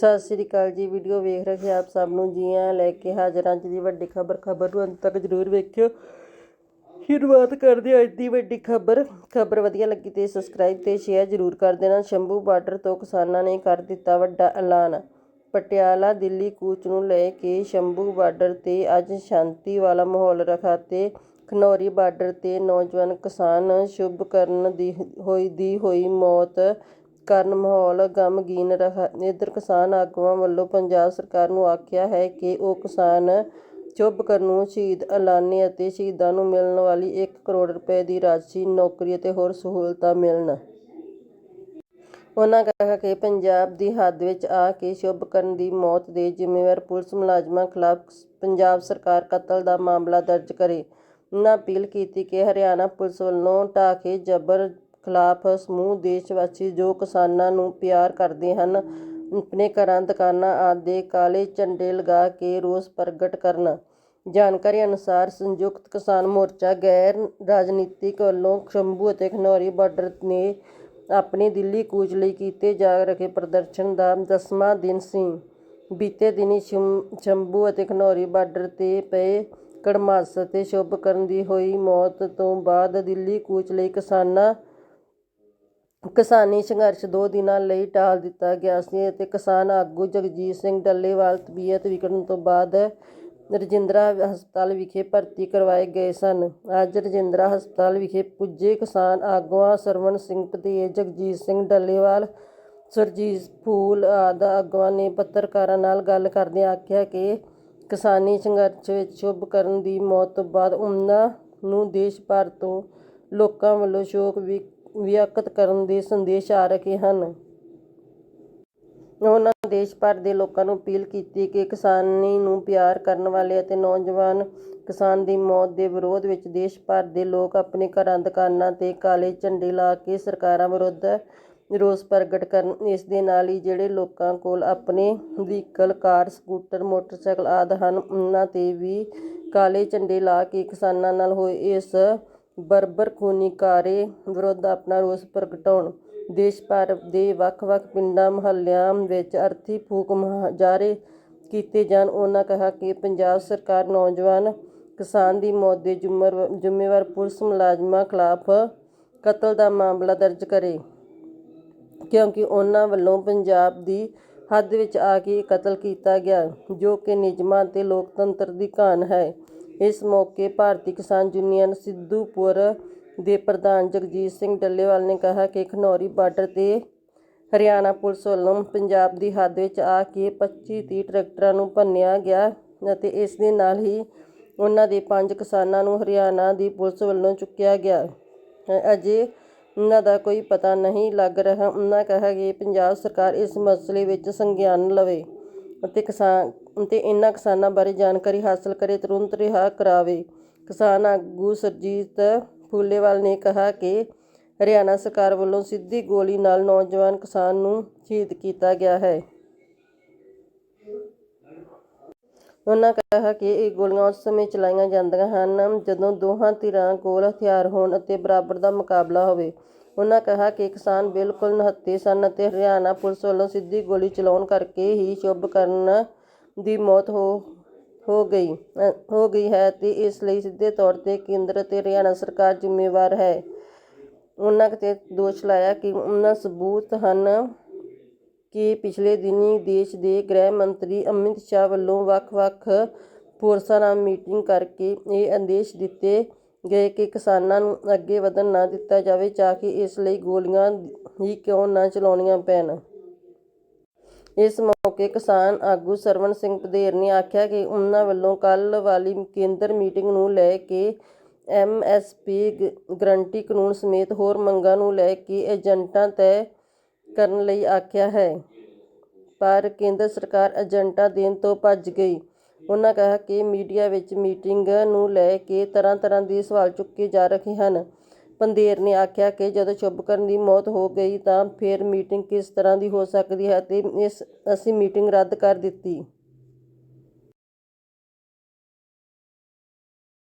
ਸਤਿ ਸ੍ਰੀ ਅਕਾਲ ਜੀ, ਵੀਡੀਓ ਵੇਖ ਰਹੇ ਆਪ ਸਭ ਨੂੰ ਜੀ ਆਇਆਂ ਲੈ ਕੇ ਹਾਜ਼ਰ ਹਾਂ ਅੱਜ ਦੀ ਵੱਡੀ ਖਬਰ ਖਬਰ ਨੂੰ ਅੰਤ ਤੱਕ ਜ਼ਰੂਰ ਵੇਖਿਓ। ਸ਼ੁਰੂਆਤ ਕਰਦੇ ਹਾਂ ਅੱਜ ਦੀ ਵੱਡੀ ਖਬਰ। ਖਬਰ ਵਧੀਆ ਲੱਗੀ ਤੇ ਸਬਸਕ੍ਰਾਈਬ ਤੇ ਸ਼ੇਅਰ ਜ਼ਰੂਰ ਕਰ ਦੇਣਾ। ਸ਼ੰਭੂ ਬਾਰਡਰ ਤੋਂ ਕਿਸਾਨਾਂ ਨੇ ਕਰ ਦਿੱਤਾ ਵੱਡਾ ਐਲਾਨ। ਪਟਿਆਲਾ, ਦਿੱਲੀ, ਕੂਚ ਨੂੰ ਲੈ ਕੇ ਸ਼ੰਭੂ ਬਾਰਡਰ ਤੇ ਅੱਜ ਸ਼ਾਂਤੀ ਵਾਲਾ ਮਾਹੌਲ ਰਖਾ ਤੇ ਖਨੌਰੀ ਬਾਰਡਰ ਤੇ ਨੌਜਵਾਨ ਕਿਸਾਨ ਸ਼ੁਭ ਕਰਨ ਦੀ ਹੋਈ ਦੀ ਹੋਈ ਮੌਤ। ਕਾਰਨ ਮਾਹੌਲ ਗਮਗੀਨ ਰਿਹਾ। ਇਧਰ ਕਿਸਾਨ ਆਗੂਆਂ ਵੱਲੋਂ ਪੰਜਾਬ ਸਰਕਾਰ ਨੂੰ ਆਖਿਆ ਹੈ ਕਿ ਉਹ ਕਿਸਾਨ ਚੁੱਭਕਰ ਨੂੰ ਸ਼ਹੀਦ ਐਲਾਨੇ ਅਤੇ ਸ਼ਹੀਦਾਂ ਨੂੰ ਮਿਲਣ ਵਾਲੀ 1 ਕਰੋੜ ਰੁਪਏ ਦੀ ਰਾਸ਼ੀ, ਨੌਕਰੀ ਅਤੇ ਹੋਰ ਸਹੂਲਤਾਂ ਮਿਲਣ। ਉਹਨਾਂ ਕਿਹਾ ਕਿ ਪੰਜਾਬ ਦੀ ਹੱਦ ਵਿੱਚ ਆ ਕੇ ਸ਼ੁਭਕਰਨ ਦੀ ਮੌਤ ਦੇ ਜ਼ਿੰਮੇਵਾਰ ਪੁਲਿਸ ਮੁਲਾਜ਼ਮਾਂ ਖਿਲਾਫ ਪੰਜਾਬ ਸਰਕਾਰ ਕਤਲ ਦਾ ਮਾਮਲਾ ਦਰਜ ਕਰੇ। ਉਹਨਾਂ ਅਪੀਲ ਕੀਤੀ ਕਿ ਹਰਿਆਣਾ ਪੁਲਿਸ ਵੱਲੋਂ ਢਾਕੇ ਜਬਰ ਖਿਲਾਫ ਸਮੂਹ ਦੇਸ਼ ਵਾਸੀ ਜੋ ਕਿਸਾਨਾਂ ਨੂੰ ਪਿਆਰ ਕਰਦੇ ਹਨ, ਆਪਣੇ ਘਰਾਂ, ਦੁਕਾਨਾਂ ਆਦਿ ਦੇ ਕਾਲੇ ਝੰਡੇ ਲਗਾ ਕੇ ਰੋਸ ਪ੍ਰਗਟ ਕਰਨ। ਜਾਣਕਾਰੀ ਅਨੁਸਾਰ ਸੰਯੁਕਤ ਕਿਸਾਨ ਮੋਰਚਾ ਗੈਰ ਰਾਜਨੀਤਿਕ ਵੱਲੋਂ ਸ਼ੰਭੂ ਅਤੇ ਖਨੌਰੀ ਬਾਰਡਰ ਨੇ ਆਪਣੀ ਦਿੱਲੀ ਕੂਚ ਲਈ ਕੀਤੇ ਜਾ ਰਹੇ ਪ੍ਰਦਰਸ਼ਨ ਦਾ ਦਸਵਾਂ ਦਿਨ ਸੀ। ਬੀਤੇ ਦਿਨੀ ਸ਼ੰ- ਸ਼ੰਭੂ ਅਤੇ ਖਨੌਰੀ ਬਾਰਡਰ ਤੇ ਪਏ ਕੜਮਾਸ ਅਤੇ ਸ਼ੁਭਕਰਨ ਦੀ ਹੋਈ ਮੌਤ ਤੋਂ ਬਾਅਦ ਦਿੱਲੀ ਕੂਚ ਲਈ ਕਿਸਾਨਾਂ ਕਿਸਾਨੀ ਸੰਘਰਸ਼ ਦੋ ਦਿਨਾਂ ਲਈ ਟਾਲ ਦਿੱਤਾ ਗਿਆ ਸੀ ਅਤੇ ਕਿਸਾਨ ਆਗੂ ਜਗਜੀਤ ਸਿੰਘ ਡੱਲੇਵਾਲ ਤਬੀਅਤ ਵਿਗੜਨ ਤੋਂ ਬਾਅਦ ਰਜਿੰਦਰਾ ਹਸਪਤਾਲ ਵਿਖੇ ਭਰਤੀ ਕਰਵਾਏ ਗਏ ਸਨ। ਅੱਜ ਰਜਿੰਦਰਾ ਹਸਪਤਾਲ ਵਿਖੇ ਪੁੱਜੇ ਕਿਸਾਨ ਆਗੂਆਂ ਸਰਵਣ ਸਿੰਘ ਪਤੇਲ ਜਗਜੀਤ ਸਿੰਘ ਡੱਲੇਵਾਲ, ਸਰਜੀਤ ਫੂਲ ਆਦਿ ਆਗੂਆਂ ਨੇ ਪੱਤਰਕਾਰਾਂ ਨਾਲ ਗੱਲ ਕਰਦਿਆਂ ਆਖਿਆ ਕਿ ਕਿਸਾਨੀ ਸੰਘਰਸ਼ ਵਿੱਚ ਸ਼ੁਭ ਕਰਨ ਦੀ ਮੌਤ ਤੋਂ ਬਾਅਦ ਉਹਨਾਂ ਨੂੰ ਦੇਸ਼ ਭਰ ਤੋਂ ਲੋਕਾਂ ਵੱਲੋਂ ਸ਼ੋਕ ਵਿ- ਵਿਅਕਤ ਕਰਨ ਦੇ ਸੰਦੇਸ਼ ਆ ਰਹੇ ਹਨ। ਉਹਨਾਂ ਦੇਸ਼ ਭਰ ਦੇ ਲੋਕਾਂ ਨੂੰ ਅਪੀਲ ਕੀਤੀ ਕਿ ਕਿਸਾਨੀ ਨੂੰ ਪਿਆਰ ਕਰਨ ਵਾਲੇ ਅਤੇ ਨੌਜਵਾਨ ਕਿਸਾਨ ਦੀ ਮੌਤ ਦੇ ਵਿਰੋਧ ਵਿੱਚ ਦੇਸ਼ ਭਰ ਦੇ ਲੋਕ ਆਪਣੇ ਘਰਾਂ, ਦੁਕਾਨਾਂ ਤੇ ਕਾਲੇ ਝੰਡੇ ਲਾ ਕੇ ਸਰਕਾਰਾਂ ਵਿਰੁੱਧ ਰੋਸ ਪ੍ਰਗਟ ਕਰਨ। ਇਸ ਦੇ ਨਾਲ ਹੀ ਜਿਹੜੇ ਲੋਕਾਂ ਕੋਲ ਆਪਣੇ ਵਹੀਕਲ, ਕਾਰ, ਸਕੂਟਰ, ਮੋਟਰਸਾਈਕਲ ਆਦਿ ਹਨ, ਉਹਨਾਂ ਤੇ ਵੀ ਕਾਲੇ ਝੰਡੇ ਲਾ ਕੇ ਕਿਸਾਨਾਂ ਨਾਲ ਹੋਏ ਇਸ ਬਰਬਰ ਖੂਨੀਕਾਰੇ ਵਿਰੁੱਧ ਆਪਣਾ ਰੋਸ ਪ੍ਰਗਟਾਉਣ। ਦੇਸ਼ ਭਰ ਦੇ ਵੱਖ-ਵੱਖ ਪਿੰਡਾਂ, ਮੁਹੱਲਿਆਂ ਵਿੱਚ ਅਰਥੀ ਫੂਕ ਮੁਜ਼ਾਹਰੇ ਕੀਤੇ ਜਾਣ। ਉਹਨਾਂ ਕਿਹਾ ਕਿ ਪੰਜਾਬ ਸਰਕਾਰ ਨੌਜਵਾਨ ਕਿਸਾਨ ਦੀ ਮੌਤ ਦੇ ਜ਼ਿੰਮੇਵਾਰ ਜ਼ਿੰਮੇਵਾਰ ਪੁਲਿਸ ਮੁਲਾਜ਼ਮਾਂ ਖਿਲਾਫ ਕਤਲ ਦਾ ਮਾਮਲਾ ਦਰਜ ਕਰੇ। ਕਿਉਂਕਿ ਉਹਨਾਂ ਵੱਲੋਂ ਪੰਜਾਬ ਦੀ ਹੱਦ ਵਿੱਚ ਆ ਕੇ ਕਤਲ ਕੀਤਾ ਗਿਆ, ਜੋ ਕਿ ਨਿਯਮਾਂ ਅਤੇ ਲੋਕਤੰਤਰ ਦੀ ਘਾਣ ਹੈ। ਇਸ ਮੌਕੇ ਭਾਰਤੀ ਕਿਸਾਨ ਯੂਨੀਅਨ ਸਿੱਧੂਪੁਰ ਦੇ ਪ੍ਰਧਾਨ ਜਗਜੀਤ ਸਿੰਘ ਡੱਲੇਵਾਲ ਨੇ ਕਿਹਾ ਕਿ ਖਨੌਰੀ ਬਾਰਡਰ ਤੇ ਹਰਿਆਣਾ ਪੁਲਿਸ ਵੱਲੋਂ ਪੰਜਾਬ ਦੀ ਹੱਦ ਵਿੱਚ ਆ ਕੇ 25-30 ਟਰੈਕਟਰਾਂ ਨੂੰ ਭੰਨਿਆ ਗਿਆ ਅਤੇ ਇਸ ਦੇ ਨਾਲ ਹੀ ਉਹਨਾਂ ਦੇ ਪੰਜ ਕਿਸਾਨਾਂ ਨੂੰ ਹਰਿਆਣਾ ਦੀ ਪੁਲਿਸ ਵੱਲੋਂ ਚੁੱਕਿਆ ਗਿਆ। ਅਜੇ ਉਹਨਾਂ ਦਾ ਕੋਈ ਪਤਾ ਨਹੀਂ ਲੱਗ ਰਿਹਾ। ਉਹਨਾਂ ਕਿਹਾ ਕਿ ਪੰਜਾਬ ਸਰਕਾਰ ਇਸ ਮਸਲੇ ਵਿੱਚ ਸੰਗਿਆਨ ਲਵੇ ਅਤੇ ਕਿਸਾਨ ਅਤੇ ਇਹਨਾਂ ਕਿਸਾਨਾਂ ਬਾਰੇ ਜਾਣਕਾਰੀ ਹਾਸਲ ਕਰੇ, ਤੁਰੰਤ ਰਿਹਾ ਕਰਾਵੇ। ਕਿਸਾਨ ਆਗੂ ਸਰਜੀਤ ਫੂਲੇਵਾਲ ਨੇ ਕਿਹਾ ਕਿ ਹਰਿਆਣਾ ਸਰਕਾਰ ਵੱਲੋਂ ਸਿੱਧੀ ਗੋਲੀ ਨਾਲ ਨੌਜਵਾਨ ਕਿਸਾਨ ਨੂੰ ਸ਼ਹੀਦ ਕੀਤਾ ਗਿਆ ਹੈ। ਉਹਨਾਂ ਕਿਹਾ ਕਿ ਇਹ ਗੋਲੀਆਂ ਉਸ ਸਮੇਂ ਚਲਾਈਆਂ ਜਾਂਦੀਆਂ ਹਨ ਜਦੋਂ ਦੋਹਾਂ ਧਿਰਾਂ ਕੋਲ ਹਥਿਆਰ ਹੋਣ ਅਤੇ ਬਰਾਬਰ ਦਾ ਮੁਕਾਬਲਾ ਹੋਵੇ। ਉਹਨਾਂ ਕਿਹਾ ਕਿ ਕਿਸਾਨ ਬਿਲਕੁਲ ਨਿਹੱਥੇ ਸਨ ਅਤੇ ਹਰਿਆਣਾ ਪੁਲਿਸ ਵੱਲੋਂ ਸਿੱਧੀ ਗੋਲੀ ਚਲਾਉਣ ਕਰਕੇ ਹੀ ਸ਼ੁਭ ਕਰਨ ਦੀ ਮੌਤ ਹੋ ਹੋ ਗਈ ਹੋ ਗਈ ਹੈ ਅਤੇ ਇਸ ਲਈ ਸਿੱਧੇ ਤੌਰ ਤੇ ਕੇਂਦਰ ਅਤੇ ਹਰਿਆਣਾ ਸਰਕਾਰ ਜ਼ਿੰਮੇਵਾਰ ਹੈ। ਉਹਨਾਂ ਤੇ ਦੋਸ਼ ਲਾਇਆ ਕਿ ਉਹਨਾਂ ਸਬੂਤ ਹਨ ਕਿ ਪਿਛਲੇ ਦਿਨੀਂ ਦੇਸ਼ ਦੇ ਗ੍ਰਹਿ ਮੰਤਰੀ ਅਮਿਤ ਸ਼ਾਹ ਵੱਲੋਂ ਵੱਖ-ਵੱਖ ਫੋਰਸਾਂ ਨਾਲ ਮੀਟਿੰਗ ਕਰਕੇ ਇਹ ਆਦੇਸ਼ ਦਿੱਤੇ ਗਏ ਕਿ ਕਿਸਾਨਾਂ ਨੂੰ ਅੱਗੇ ਵਧਣ ਨਾ ਦਿੱਤਾ ਜਾਵੇ ਤਾਂ ਕਿ ਇਸ ਲਈ ਗੋਲੀਆਂ ਹੀ ਕਿਉਂ ਨਾ ਚਲਾਉਣੀਆਂ ਪੈਣ। ਇਸ ਮੌਕੇ ਕਿਸਾਨ ਆਗੂ ਸਰਵਣ ਸਿੰਘ ਪਧੇਰ ਨੇ ਆਖਿਆ ਕਿ ਉਹਨਾਂ ਵੱਲੋਂ ਕੱਲ ਵਾਲੀ ਕੇਂਦਰ ਮੀਟਿੰਗ ਨੂੰ ਲੈ ਕੇ ਐਮਐਸਪੀ ਗਰੰਟੀ ਕਾਨੂੰਨ ਸਮੇਤ ਹੋਰ ਮੰਗਾਂ ਨੂੰ ਲੈ ਕੇ ਏਜੰਟਾਂ ਤੈਅ ਕਰਨ ਲਈ ਆਖਿਆ ਹੈ। ਪਰ ਕੇਂਦਰ ਸਰਕਾਰ ਏਜੰਟਾਂ ਦੇਣ ਤੋਂ ਭੱਜ ਗਈ। ਉਹਨਾਂ ਕਿਹਾ ਕਿ ਮੀਡੀਆ ਵਿੱਚ ਮੀਟਿੰਗ ਨੂੰ ਲੈ ਕੇ ਤਰ੍ਹਾਂ ਤਰ੍ਹਾਂ ਦੇ ਸਵਾਲ ਚੁੱਕੇ ਜਾ ਰਹੇ ਹਨ। ਪੰਧੇਰ ਨੇ ਆਖਿਆ ਕਿ ਜਦੋਂ ਸ਼ੁਭਕਰਨ ਦੀ ਮੌਤ ਹੋ ਗਈ ਤਾਂ ਫਿਰ ਮੀਟਿੰਗ ਕਿਸ ਤਰ੍ਹਾਂ ਦੀ ਹੋ ਸਕਦੀ ਹੈ ਅਤੇ ਇਸ ਅਸੀਂ ਮੀਟਿੰਗ ਰੱਦ ਕਰ ਦਿੱਤੀ।